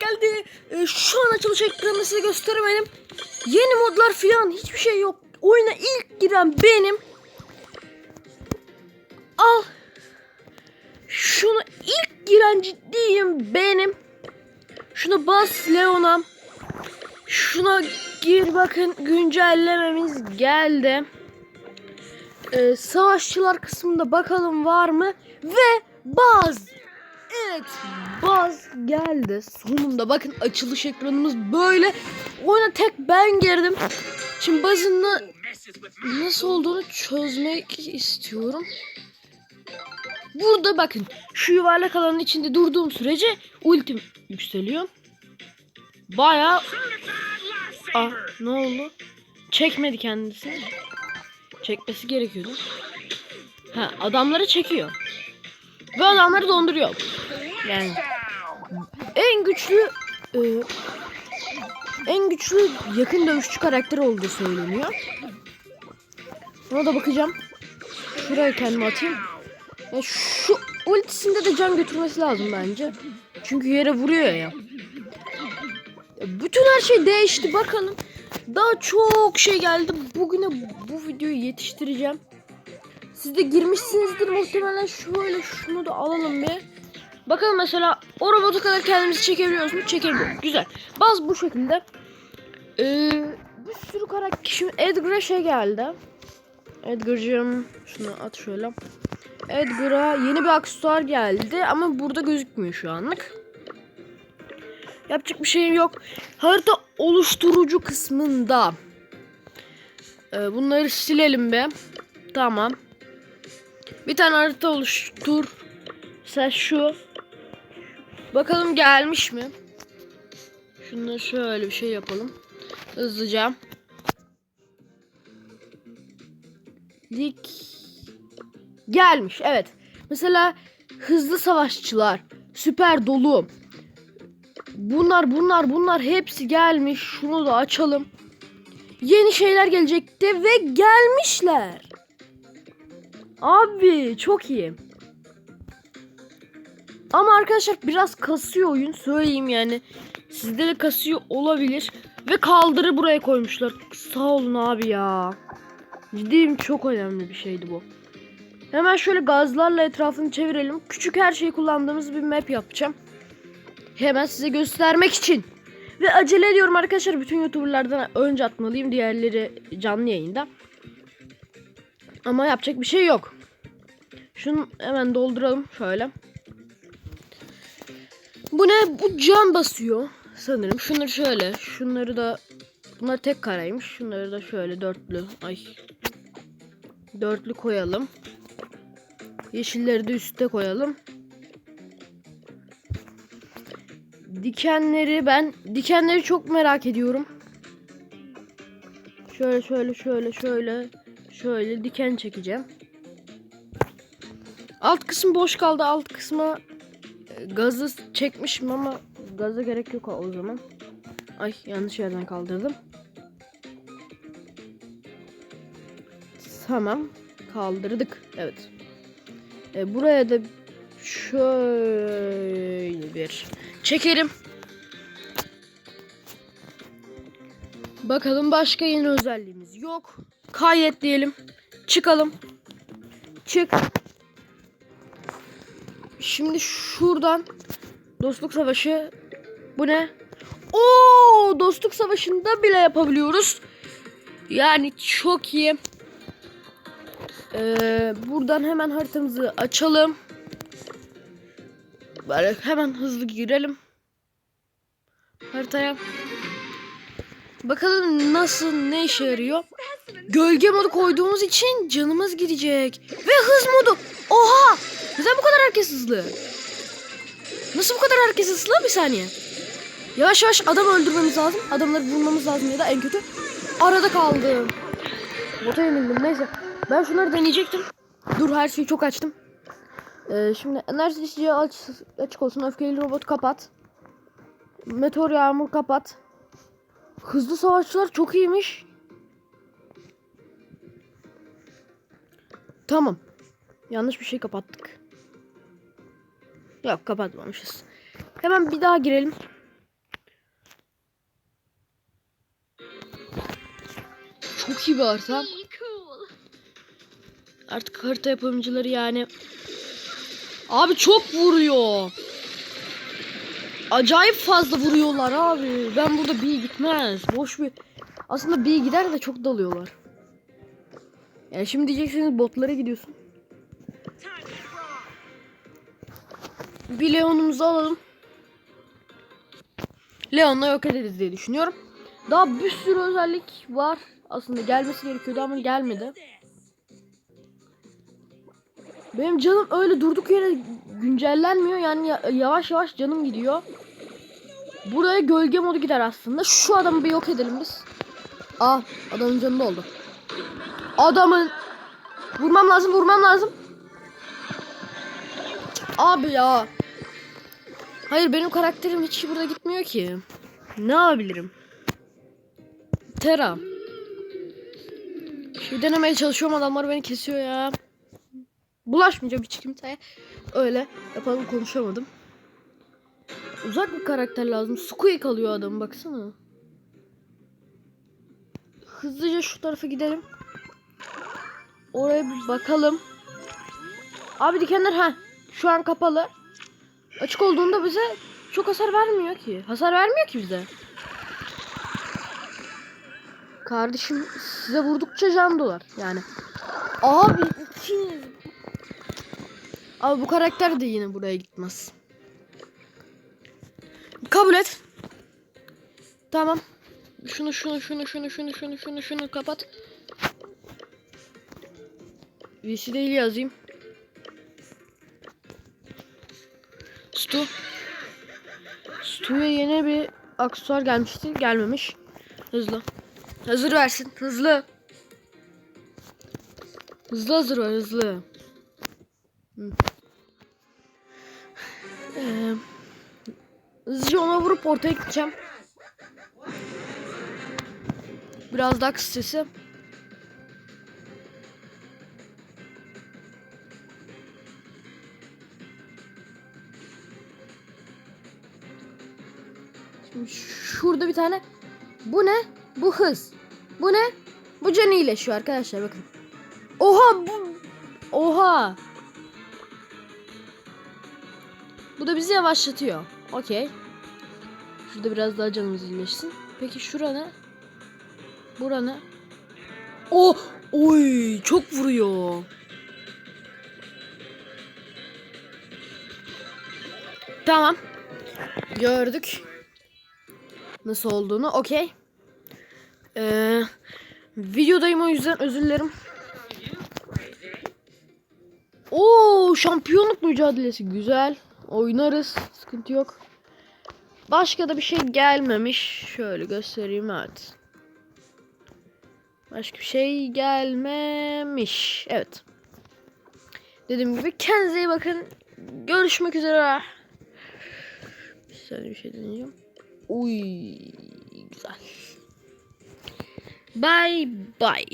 geldi. Ee, şu an açılış ekranını size gösteremedim. Yeni modlar falan hiçbir şey yok. Oyuna ilk giren benim. Al. Şunu ilk giren ciddiyim benim. Şuna bas Leon'a. Şuna gir bakın güncellememiz geldi. Ee, savaşçılar kısmında bakalım var mı? Ve baz. Evet baz geldi. Sonunda bakın açılış ekranımız böyle. Oyuna tek ben girdim. Şimdi bazın na- nasıl olduğunu çözmek istiyorum. Burada bakın şu yuvarlak alanın içinde durduğum sürece ultim yükseliyor. Baya Ah ne oldu? Çekmedi kendisi. Çekmesi gerekiyordu. Ha adamları çekiyor. Ve adamları donduruyor. Yani en güçlü e, en güçlü yakın dövüşçü karakter olduğu söyleniyor. Ona da bakacağım. Şuraya kendimi atayım. Ya şu ultisinde de can götürmesi lazım bence. Çünkü yere vuruyor. Ya Bütün her şey değişti bakalım. Daha çok şey geldi. Bugüne bu videoyu yetiştireceğim. Siz de girmişsinizdir muhtemelen. Şöyle şunu da alalım bir. Bakalım mesela o robotu kadar kendimizi çekebiliyoruz mu? Çekebiliyoruz. Güzel. Bazı bu şekilde. Ee, bir sürü karakter. Şimdi Edgar'a şey geldi. Edgar'cığım şunu at şöyle. Edgar'a yeni bir aksesuar geldi ama burada gözükmüyor şu anlık. Yapacak bir şeyim yok. Harita oluşturucu kısmında. Ee, bunları silelim be. Tamam. Bir tane harita oluştur. Sen şu. Bakalım gelmiş mi? Şunu şöyle bir şey yapalım. Hızlıca. Dik. Gelmiş evet. Mesela hızlı savaşçılar. Süper dolu. Bunlar bunlar bunlar hepsi gelmiş. Şunu da açalım. Yeni şeyler gelecekti ve gelmişler. Abi çok iyi. Ama arkadaşlar biraz kasıyor oyun söyleyeyim yani. Sizde de kasıyor olabilir. Ve kaldırı buraya koymuşlar. Sağ olun abi ya. Ciddiyim çok önemli bir şeydi bu. Hemen şöyle gazlarla etrafını çevirelim. Küçük her şeyi kullandığımız bir map yapacağım. Hemen size göstermek için. Ve acele ediyorum arkadaşlar. Bütün youtuberlardan önce atmalıyım. Diğerleri canlı yayında. Ama yapacak bir şey yok. Şunu hemen dolduralım şöyle. Bu ne? Bu can basıyor sanırım. Şunları şöyle. Şunları da bunlar tek kareymiş. Şunları da şöyle dörtlü. Ay. Dörtlü koyalım. Yeşilleri de üstte koyalım. Dikenleri ben dikenleri çok merak ediyorum. Şöyle şöyle şöyle şöyle şöyle diken çekeceğim. Alt kısım boş kaldı. Alt kısma gazı çekmişim ama gaza gerek yok o zaman. Ay yanlış yerden kaldırdım. Tamam. Kaldırdık. Evet. E, buraya da şöyle bir çekelim. Bakalım başka yeni özelliğimiz yok. Kaydet diyelim. Çıkalım. Çık. Şimdi şuradan dostluk savaşı bu ne? Oo, dostluk savaşında bile yapabiliyoruz. Yani çok iyi. Ee, buradan hemen haritamızı açalım. Böyle hemen hızlı girelim. Haritaya. Bakalım nasıl ne işe yarıyor. Gölge modu koyduğumuz için canımız gidecek. Ve hız modu. Oha! Neden bu kadar herkes hızlı? Nasıl bu kadar herkes hızlı? Bir saniye. Yavaş yavaş adam öldürmemiz lazım. Adamları bulmamız lazım ya da en kötü. Arada kaldım. Bota yenildim neyse. Ben şunları deneyecektim. Dur her şeyi çok açtım. Ee, şimdi enerji içeceği aç, açık olsun. Öfkeli robot kapat. Meteor yağmur kapat. Hızlı savaşçılar çok iyiymiş. Tamam. Yanlış bir şey kapattık. Yok kapatmamışız. Hemen bir daha girelim. Çok iyi bir harita. Artık harita yapımcıları yani. Abi çok vuruyor. Acayip fazla vuruyorlar abi. Ben burada bir gitmez. Boş bir... Aslında bir gider de çok dalıyorlar. Yani şimdi diyeceksiniz botlara gidiyorsun. Bir Leon'umuzu alalım. Leon'la yok ederiz diye düşünüyorum. Daha bir sürü özellik var. Aslında gelmesi gerekiyordu ama gelmedi. Benim canım öyle durduk yere güncellenmiyor. Yani ya- yavaş yavaş canım gidiyor. Buraya gölge modu gider aslında. Şu adamı bir yok edelim biz. Aa adamın canı oldu. Adamın vurmam lazım vurmam lazım. Abi ya. Hayır benim karakterim hiç burada gitmiyor ki. Ne yapabilirim? Tera. Şey denemeye çalışıyorum adamlar beni kesiyor ya. Bulaşmayacağım hiç kimseye. Öyle yapalım konuşamadım. Uzak bir karakter lazım. Squeak alıyor adam baksana. Hızlıca şu tarafa gidelim. Oraya bir bakalım. Abi dikenler ha şu an kapalı. Açık olduğunda bize çok hasar vermiyor ki. Hasar vermiyor ki bize. Kardeşim size vurdukça can dolar yani. Abi ikiniz. Abi bu karakter de yine buraya gitmez. Kabul et. Tamam. Şunu şunu şunu şunu şunu şunu şunu şunu kapat. VC değil yazayım. Stu. Stu'ya yeni bir aksesuar gelmişti. Gelmemiş. Hızlı. Hazır versin. Hızlı. Hızlı hazır ver hızlı. Hı. Ee, hızlıca ona vurup ortaya gideceğim. Biraz daha kısa sesi. Şurada bir tane. Bu ne? Bu hız. Bu ne? Bu can iyileşiyor arkadaşlar bakın. Oha bu. Oha. Bu da bizi yavaşlatıyor. Okey. Şurada biraz daha canımız iyileşsin. Peki şura ne? Bura ne? Oh! Oy! Çok vuruyor. Tamam. Gördük. Nasıl olduğunu. Okey. Ee, videodayım o yüzden özür dilerim. Oo, şampiyonluk mücadelesi güzel. Oynarız. Sıkıntı yok. Başka da bir şey gelmemiş. Şöyle göstereyim evet. Başka bir şey gelmemiş. Evet. Dediğim gibi kendinize iyi bakın. Görüşmek üzere. Bir saniye bir şey deneyeceğim. Uy. Bye bye.